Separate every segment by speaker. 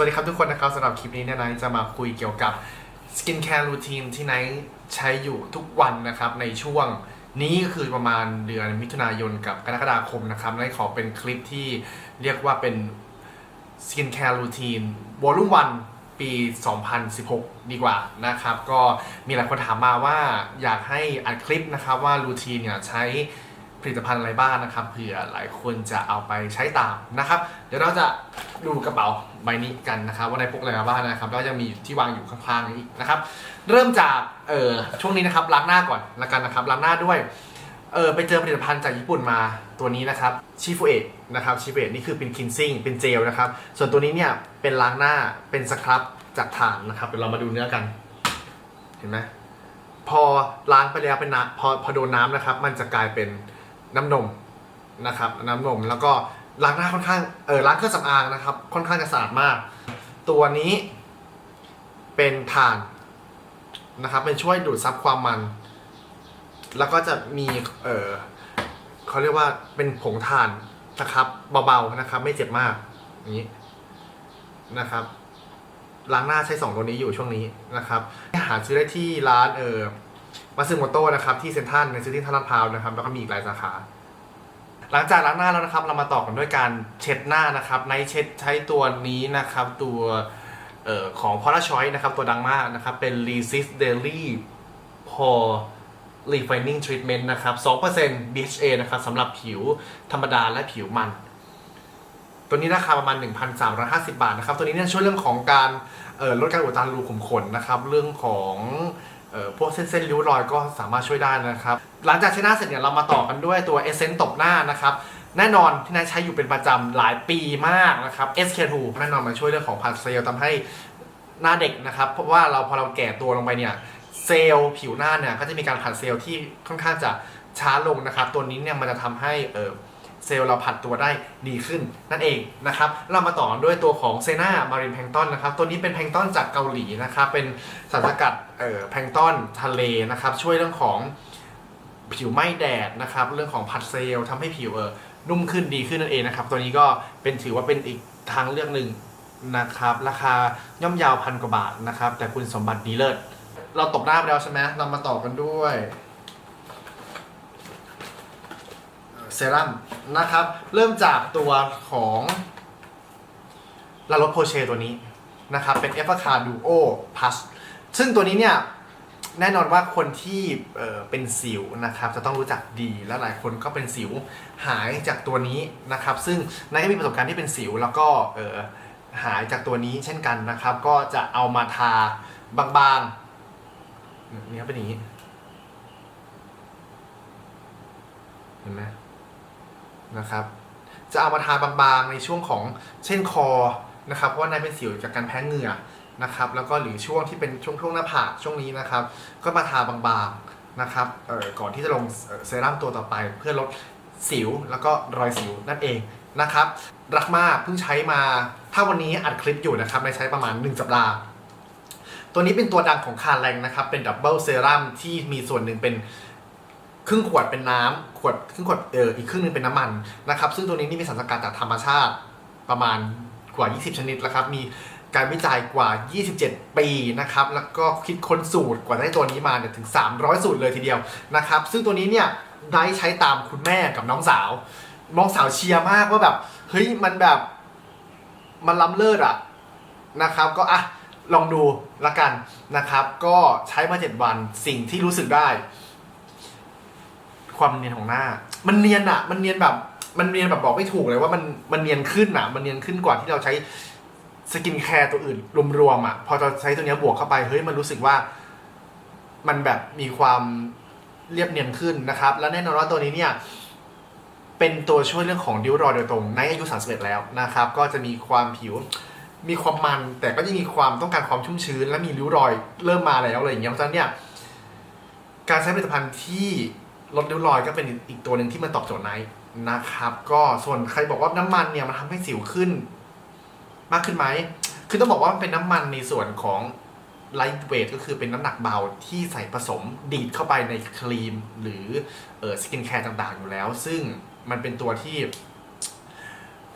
Speaker 1: วัสดีครับทุกคนนะครับสำหรับคลิปนี้เนี่ยไนท์จะมาคุยเกี่ยวกับสกินแคร์รูทีนที่ไนท์ใช้อยู่ทุกวันนะครับในช่วงนี้ก็คือประมาณเดือนมิถุนายนกับกรกฎาคมนะครับไนท์ขอเป็นคลิปที่เรียกว่าเป็นสกินแคร์รูทีนวอลุ่มวันปี 2016 ดีกว่านะครับ ก็มีหลายคนถามมาว่าอยากให้อัดคลิปนะครับว่ารูทีนเนี่ยใช้ผลิตภัณฑ์อะไรบ้างนะครับเผื่อหลายคนจะเอาไปใช้ตามนะครับ เดี๋ยวเราจะดูกระเป๋า ใบนี้กันนะครับว่าในพกอะไรมาบ้างนะครับแล้วยังมีที่วางอยู่ข้างๆนี้อีกนะครับ เริ่มจากเอ่อช่วงนี้นะครับล้างหน้าก่อนละกันนะครับล้างหน้าด้วยเออไปเจอผลิตภัณฑ์จากญี่ปุ่นมาตัวนี้นะครับชิฟูเอะนะครับชิฟูเอะนี่คือเป็นคินซิ่งเป็นเจลนะครับ ส่วนตัวนี้เนี่ยเป็นล้างหน้าเป็นสครับจากถ่านนะครับเดี๋ยวเรามาดูเนื้อกัน เห็นไหมพอล้างไปแล้วเป็นน้ำพอพอโดนน้ำนะครับ มันจะกลายเป็นน้ำนมนะครับ น้ำนมแล้วก็ ล้างหน้าค่อนข้างเออล้างเครื่องสำอางนะครับ ค่อนข้างจะสะอาดมาก ตัวนี้เป็นถ่านนะครับ เป็นช่วยดูดซับความมัน แล้วก็จะมีเออเขาเรียกว่าเป็นผงถ่านนะครับเบาๆนะครับ ไม่เจ็บมากอย่างนี้นะครับล้างหน้าใช้สองตัวนี้อยู่ช่วงนี้นะครับ หาซื้อได้ที่ร้านเออมาซึโมโต้นะครับที่เซ็นทรัลในซื้อที่ท่าลาดพร้าวนะครับ แล้วก็มีอีกหลายสาขา หลังจากล้างหน้าแล้วนะครับ เรามาต่อกันด้วยการเช็ดหน้านะครับในเช็ดใช้ตัวนี้นะครับ ตัวออของพอร์ชอยนะครับ ตัวดังมากนะครับ เป็น Resist Daily Pore Refining Treatment นะครับ2% BHA นะครับสำหรับผิวธรรมดาและผิวมัน ตัวนี้ราคาประมาณ 1,350 บาทนะครับ ตัวนี้เนี่ยช่วยเรื่องของการออลดการอุดตันรูขุมขนนะครับ เรื่องของ เอ่อพวกเส้นเส้นริ้วรอยก็สามารถช่วยได้นะครับ หลังจากใช้หน้าเสร็จเนี่ยเรามาต่อกันด้วยตัวเอเซนต์ตบหน้านะครับ แน่นอนที่นายใช้อยู่เป็นประจำหลายปีมากนะครับ SK2 แน่นอนมันช่วยเรื่องของพันเซลล์ทำให้หน้าเด็กนะครับ เพราะว่าเราพอเราแก่ตัวลงไปเนี่ยเซลล์ผิวหน้าเนี่ยก็จะมีการผัดเซลล์ที่ค่อนข้างจะช้าลงนะครับ ตัวนี้เนี่ยมันจะทำให้เออ เซลล์เราผัดตัวได้ดีขึ้นนั่นเองนะครับเรามาต่อด้วยตัวของเซนามารินแพงตอนนะครับตัวนี้เป็นแพงตอนจากเกาหลีนะครับเป็นสารสกัดเอ่อแพงตอนทะเลนะครับช่วยเรื่องของผิวไหม้แดดนะครับเรื่องของผัดเซลล์ทำให้ผิวเออนุ่มขึ้นดีขึ้นนั่นเองนะครับตัวนี้ก็เป็นถือว่าเป็นอีกทางเลือกหนึ่งนะครับราคาย่อมยาวพันกว่าบาทนะครับแต่คุณสมบัติดีเลิศเราตบหน้าไปแล้วใช่ไหมเรามาต่อกันด้วย เซรั่มนะครับ เริ่มจากตัวของลาโรโพเชตัวนี้นะครับ เป็นเอฟคาดูโอพัสซึ่งตัวนี้เนี่ยแน่นอนว่าคนที่เเป็นสิวนะครับ จะต้องรู้จักดีและหลายคนก็เป็นสิวหายจากตัวนี้นะครับ ซึ่งนายก็มีประสบการณ์ที่เป็นสิวแล้วก็หายจากตัวนี้เช่นกันนะครับ ก็จะเอามาทาบางๆเนี่ยเป็นอย่างนี้เห็นไหม นะครับ จะเอามาทาบางๆในช่วงของเช่นคอนะครับเพราะว่านายเป็นสิวจากการแพ้เหงื่อนะครับแล้วก็หรือช่วงที่เป็นช่วงช่วงหน้าผากช่วงนี้นะครับ ก็มาทาบางๆนะครับก่อนที่จะลงเอ่อเซรั่มตัวต่อไป เพื่อลดสิวแล้วก็รอยสิวนั่นเองนะครับ รักมากเพิ่งใช้มา ถ้าวันนี้อัดคลิปอยู่นะครับในใช้ประมาณ 1 สัปดาห์ ตัวนี้เป็นตัวดังของคาแรงนะครับ เป็นดับเบิลเซรั่มที่มีส่วนหนึ่งเป็น ครึ่งขวดเป็นน้ำขวดครึ่งขวดเอออีกครึ่งหนึงเป็นน้ำมันนะครับ ซึ่งตัวนี้นี่มีสารสกัดจากธรรมชาติประมาณกว่า 20 ชนิดแล้วครับ มีการวิจัยกว่า 27 ปีนะครับ แล้วก็คิดค้นสูตรกว่าได้ตัวนี้มาเนี่ยถึง 300 สูตรเลยทีเดียวนะครับ ซึ่งตัวนี้เนี่ยได้ใช้ตามคุณแม่กับน้องสาว น้องสาวเชียร์มากว่าแบบ เฮ้ยมันแบบมันล้ำเลิศอะนะครับ ก็อะลองดูละกันนะครับ ก็ใช้มา 7 วันสิ่งที่รู้สึกได้ ความเนียนของหน้า มันเนียนอะมันเนียนแบบ มันเนียนแบบบอกไม่ถูกเลยว่ามันมันเนียนขึ้นอะมันเนียนขึ้นกว่าที่เราใช้สกินแคร์ตัวอื่นรวมๆอะพอเราใช้ตัวเนี้ยบวกเข้าไปเฮ้ยมันรู้สึกว่า มันแบบมีความเรียบเนียนขึ้นนะครับ และแน่นอนว่าตัวนี้เนี่ย เป็นตัวช่วยเรื่องของริ้วรอยโดยตรง ในอายุ 31 แล้วนะครับ ก็จะมีความผิวมีความมันแต่ก็ยังมีความต้องการความชุ่มชื้น และมีริ้วรอยเริ่มมาแล้วอะไรอย่างเงี้ยเพราะฉะนั้นเนี่ยการใช้ผลิตภัณฑ์ที่ ลดริ้วรอยก็เป็นอีกตัวหนึ่งที่มันตอบโจทย์ไนท์นะครับ ก็ส่วนใครบอกว่าน้ำมันเนี่ยมันทำให้สิวขึ้น มากขึ้นไหม คือต้องบอกว่ามันเป็นน้ำมันในส่วนของไลท์เวทก็คือเป็นน้ำหนักเบาที่ใส่ผสมดีดเข้าไปในครีม หรือเออสกินแคร์ต่างๆ อยู่แล้ว ซึ่งมันเป็นตัวที่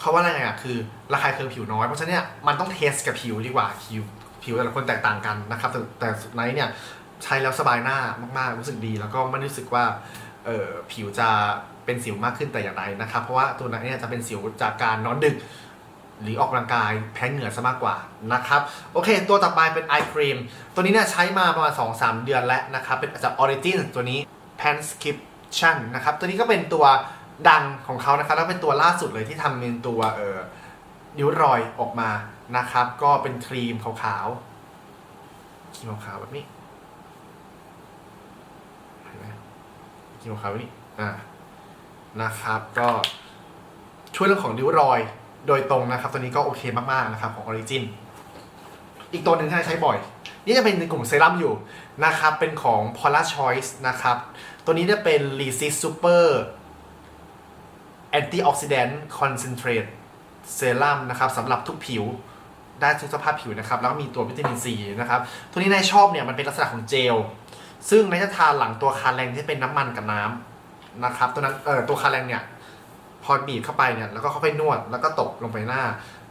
Speaker 1: เขาว่าอะไรไงอะคือระคายเคืองผิวน้อย เพราะฉะนั้นเนี่ยมันต้องเทสกับผิวดีกว่าผิวผิวแต่ละคนแตกต่างกันนะครับ แต่แต่ไนท์เนี่ย ใช้แล้วสบายหน้ามากๆ รู้สึกดี แล้วก็ไม่รู้สึกว่าเออผิวจะเป็นสิวมากขึ้นแต่อย่างใดนะครับ เพราะว่าตัวไนท์เนี่ยจะเป็นสิวจากการนอนดึก หรือออกกำลังกายแพ้เหงื่อซะมากกว่านะครับ โอเค ตัวต่อไปเป็นไอครีมตัวนี้เนี่ยใช้มาประมาณ 2-3 เดือนแล้วนะครับ เป็นจาก Origin ตัวนี้ Panscription นะครับตัวนี้ก็เป็นตัวดังของเขานะครับแล้วเป็นตัวล่าสุดเลยที่ทำเป็นตัวเอ่อนิ้วรอยออกมานะครับ ก็เป็นครีมขาวๆครีมขาวๆแบบนี้เห็นไหม ครีมขาวๆแบบนี้อ่านะครับ ก็ช่วยเรื่องของนิ้วรอยโดยตรงนะครับ ตัวนี้ก็โอเคมากๆนะครับของ Origin อีกตัวหนึ่งที่ใช้บ่อย นี่จะเป็นในกลุ่มเซรั่มอยู่นะครับ เป็นของ Polar Choice นะครับ ตัวนี้เนี่ยเป็น Resist Super Antioxidant Concentrate Serum นะครับสำหรับทุกผิวได้ทุกสภาพผิวนะครับ แล้วก็มีตัววิตามินซีนะครับ ตัวนี้นายชอบเนี่ยมันเป็นลักษณะของเจล ซึ่งในายจะทาหลังตัวคาแรงที่เป็นน้ำมันกับน้ำนะครับ ตัวนั้นเออตัวคาแรงเนี่ยพอบีบเข้าไปเนี่ยแล้วก็เข้าไปนวดแล้วก็ตบลงไปหน้า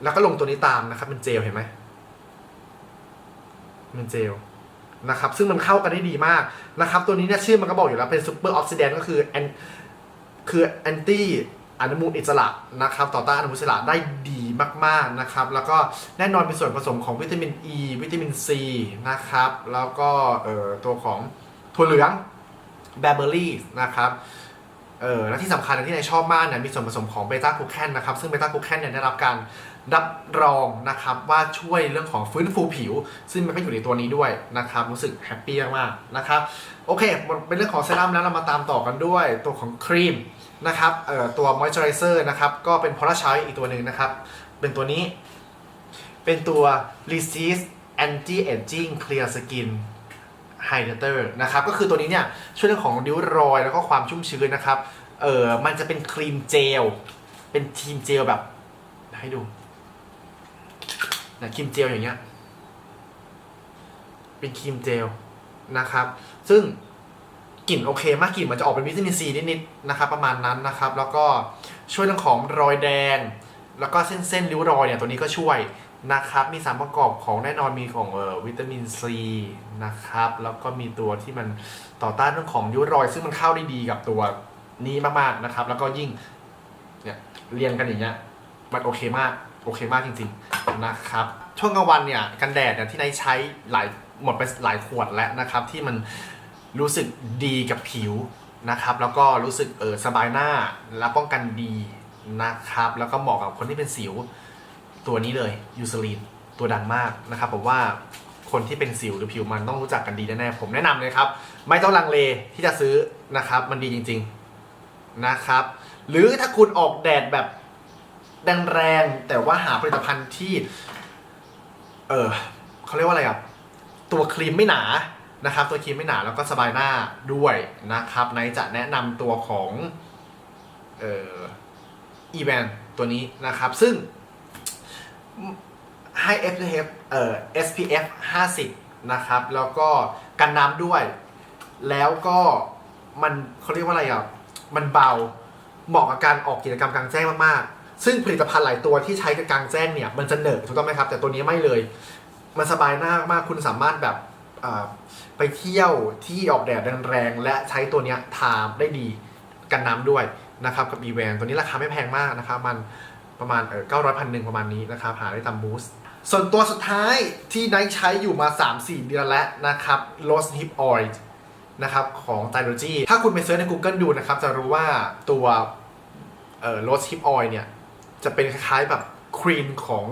Speaker 1: แล้วก็ลงตัวนี้ตามนะครับเป็นเจลเห็นไหมเป็นเจลนะครับซึ่งมันเข้ากันได้ดีมากนะครับตัวนี้เนี่ยชื่อมันก็บอกอยู่แล้วเป็นซูเปอร์ออกซิแดนต์ก็คือแอนคือแอนตี้อนุมูลอิสระนะครับต่อต้านอนุมูลอิสระได้ดีมากๆนะครับ แล้วก็แน่นอนเป็นส่วนผสมของวิตามินอ e, ีวิตามินซีนะครับ แล้วก็เอ่อตัวของ ถั่วเหลืองแบเบอรี่นะครับเออและที่สำคัญที่นายชอบมากเนี่ยมีส่วนผสมของเบต้าคูแคนนะครับ ซึ่งเบต้าคูแคนเนี่ยได้รับการรับรองนะครับ ว่าช่วยเรื่องของฟื้นฟูผิว ซึ่งมันก็อยู่ในตัวนี้ด้วยนะครับ รู้สึกแฮปปี้มากๆนะครับ โอเคหมดเป็นเรื่องของเซรั่มแล้วเรามาตามต่อกันด้วยตัวของครีมนะครับเอ่อตัวมอยเจอไรเซอร์นะครับ ก็เป็นพอลาช i อีกตัวหนึ่งนะครับ เป็นตัวนี้ เป็นตัว Resist Anti Aging Clear Skin ไฮเดรเตอร์นะครับก็คือตัวนี้เนี่ยช่วยเรื่องของริ้วรอยแล้วก็ความชุ่มชื้นนะครับเออมันจะเป็นครีมเจล เป็นครีมเจลแบบ ให้ดูนะครีมเจลอย่างเงี้ยเป็นครีมเจลนะครับ ซึ่งกลิ่นโอเคมากกลิ่นมันจะออกเป็นวิตามินซีนิดๆนะครับ ประมาณนั้นนะครับ แล้วก็ช่วยเรื่องของรอยแดง แล้วก็เส้นเส้นริ้วรอยเนี่ยตัวนี้ก็ช่วย นะครับ มีสารประกอบของแน่นอนมีของเอ่อวิตามินซีนะครับ แล้วก็มีตัวที่มันต่อต้านเรื่องของริ้วรอย ซึ่งมันเข้าได้ดีกับตัวนี้มากๆนะครับ แล้วก็ยิ่งเนี่ยเรียงกันอย่างเงี้ยมันโอเคมากโอเคมากจริงๆนะครับ ช่วงกลางวันเนี่ยกันแดดเนี่ยที่นายใช้หลายหมดไปหลายขวดแล้วนะครับ ที่มันรู้สึกดีกับผิวนะครับ แล้วก็รู้สึกเออสบายหน้าและป้องกันดีนะครับ แล้วก็เหมาะกับคนที่เป็นสิว ตัวนี้เลยยูซลีนตัวดังมากนะครับผมว่าคนที่เป็นสิวหรือผิวมันต้องรู้จักกันดีแน่ๆผมแนะนำเลยครับ ไม่ต้องลังเลที่จะซื้อนะครับ มันดีจริง ๆนะครับ หรือถ้าคุณออกแดดแบบแรงๆแต่ว่าหาผลิตภัณฑ์ที่เออเขาเรียกว่าอะไรอะตัวครีมไม่หนานะครับ ตัวครีมไม่หนาแล้วก็สบายหน้าด้วยนะครับในจะแนะนำตัวของเอออีแวนตัวนี้นะครับ ซึ่ง ให้ SPF เอ่อ SPF 50 นะครับ แล้วก็กันน้ำด้วย แล้วก็มันเขาเรียกว่าอะไรอะ มันเบา เหมาะกับการออกกิจกรรมกลางแจ้งมากๆ ซึ่งผลิตภัณฑ์หลายตัวที่ใช้กับกลางแจ้งเนี่ย มันจะเหนอะถูกต้องไหมครับ แต่ตัวนี้ไม่เลย มันสบายหน้ามากคุณสามารถแบบไปเที่ยวที่ออกแดดแรงๆและใช้ตัวเนี้ยทาได้ดีกันน้ำด้วยนะครับกับ e v a n ตัวนี้ราคาไม่แพงมากนะครับมัน ประมาณเออเก้าร้อยพันหนึ่งประมาณนี้นะครับหาได้ตามบูสส่วนตัวสุดท้ายที่ไนท์ใช้อยู่มา 3-4 เดือนแล้วนะครับ Lost Hip Oil นะครับของ t y r o g y ถ้าคุณไปเซิร์ชใน Google ดูนะครับ จะรู้ว่าตัวเอ่อ Lost Hip Oil เนี่ย จะเป็นคล้ายๆแบบครีมของ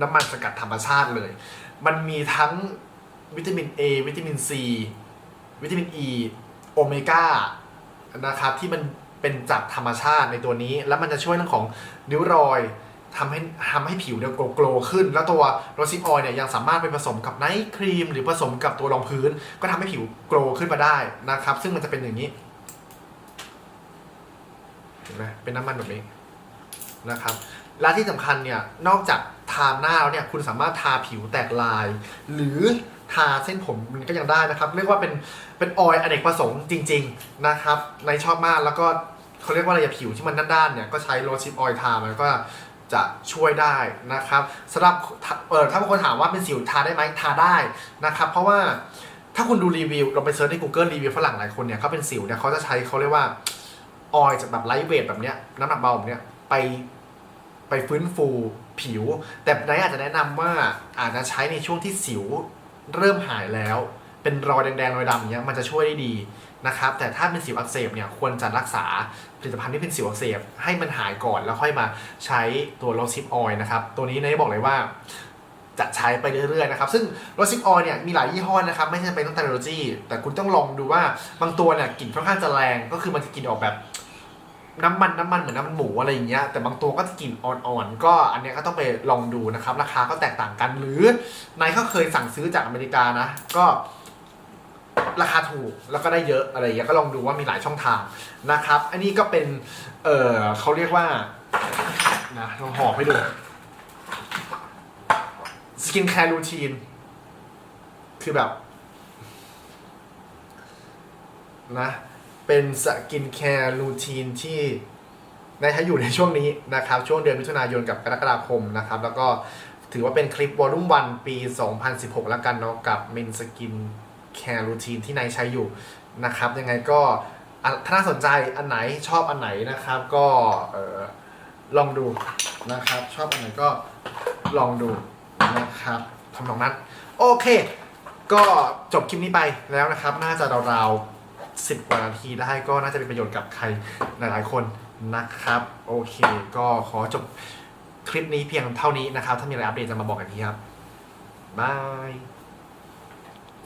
Speaker 1: น้ำมันสกัดธรรมชาติเลย มันมีทั้งวิตามิน A วิตามิน C วิตามิน E โอเมก้านะครับที่มัน เป็นจากธรรมชาติในตัวนี้ แล้วมันจะช่วยเรื่องของริ้วรอยทำให้ทำให้ผิวเนี่ยโกลโกลขึ้น แล้วตัวโรซิปออยเนี่ยยังสามารถไปผสมกับไนท์ครีม หรือผสมกับตัวรองพื้น ก็ทำให้ผิวโกลขึ้นมาได้นะครับ ซึ่งมันจะเป็นอย่างนี้เห็นไหมเป็นน้ำมันแบบนี้นะครับและที่สำคัญเนี่ยนอกจากทาหน้าแล้วเนี่ยคุณสามารถทาผิวแตกลาย หรือทาเส้นผมมันก็ยังได้นะครับ เรียกว่าเป็นเป็นออยล์อเนกประสงค์จริง ๆนะครับ ในชอบมากแล้วก็ เขาเรียกว่าอะไรอะผิวที่มันด้านๆเนี่ยก็ใช้โรสชิปออยทามันก็จะช่วยได้นะครับสำหรับเออถ้าบางคนถามว่าเป็นสิวทาได้ไหมทาได้นะครับเพราะว่าถ้าคุณดูรีวิวเราไปเซิร์ชใน Google รีวิวฝรั่งหลายคนเนี่ยเขาเป็นสิวเนี่ยเขาจะใช้เขาเรียกว่าออยจากแบบไลท์เวทแบบเนี้ยน้ำหนักเบาแบบเนี้ยไปไปฟื้นฟูผิว แต่ไนอาจจะแนะนำว่าอาจจะใช้ในช่วงที่สิวเริ่มหายแล้ว เป็นรอยแดงๆรอยดำอย่างเงี้ยมันจะช่วยได้ดีนะครับแต่ถ้าเป็นสิวอักเสบเนี่ยควรจะรักษาผลิตภัณฑ์ที่เป็นสิวอักเสบให้มันหายก่อนแล้วค่อยมาใช้ตัวโรซิปออยล์นะครับตัวนี้เนยบอกเลยว่าจะใช้ไปเรื่อยๆนะครับ ซึ่งโรซิปออยล์เนี่ยมีหลายยี่ห้อนะครับ ไม่ใช่เป็นต้องเทโลจีแต่คุณต้องลองดูว่าบางตัวเนี่ยกลิ่นค่อนข้างจะแรงก็คือมันจะกลิ่นออกแบบน้ำมันน้ำมันเหมือนน้ำมันหมูอะไรอย่างเงี้ยแต่บางตัวก็จะกลิ่นอ่อนๆก็อันเนี้ยก็ต้องไปลองดูนะครับ ราคาก็แตกต่างกันหรือนายก็เคยสั่งซื้อจากอเมริกานะ ก็ ราคาถูกแล้วก็ได้เยอะอะไรอย่างเงี้ยก็ลองดูว่ามีหลายช่องทางนะครับ อันนี้ก็เป็น เออเขาเรียกว่านะลองห่อให้ดูสกินแคร์รูทีนคือแบบนะเป็นสกินแคร์รูทีนที่ได้ใช้อยู่ในช่วงนี้นะครับ ช่วงเดือนมิถุนายนกับกรกฎาคมนะครับ แล้วก็ถือว่าเป็นคลิปวอลุ่มวันปี 2016 แล้วกันเนาะกับมินสกิน แคร์รูทีนที่นายใช้อยู่นะครับ ยังไงก็ถ้าน่าสนใจอันไหนชอบอันไหนนะครับ ก็ลองดูนะครับ ชอบอันไหนก็ลองดูนะครับทำนองนั้น โอเค ก็จบคลิปนี้ไปแล้วนะครับ น่าจะราวๆสิบกว่านาทีได้ก็น่าจะเป็นประโยชน์กับใครหลายๆคนนะครับ โอเค ก็ขอจบคลิปนี้เพียงเท่านี้นะครับ ถ้ามีอะไรอัปเดตจะมาบอกกันทีครับบาย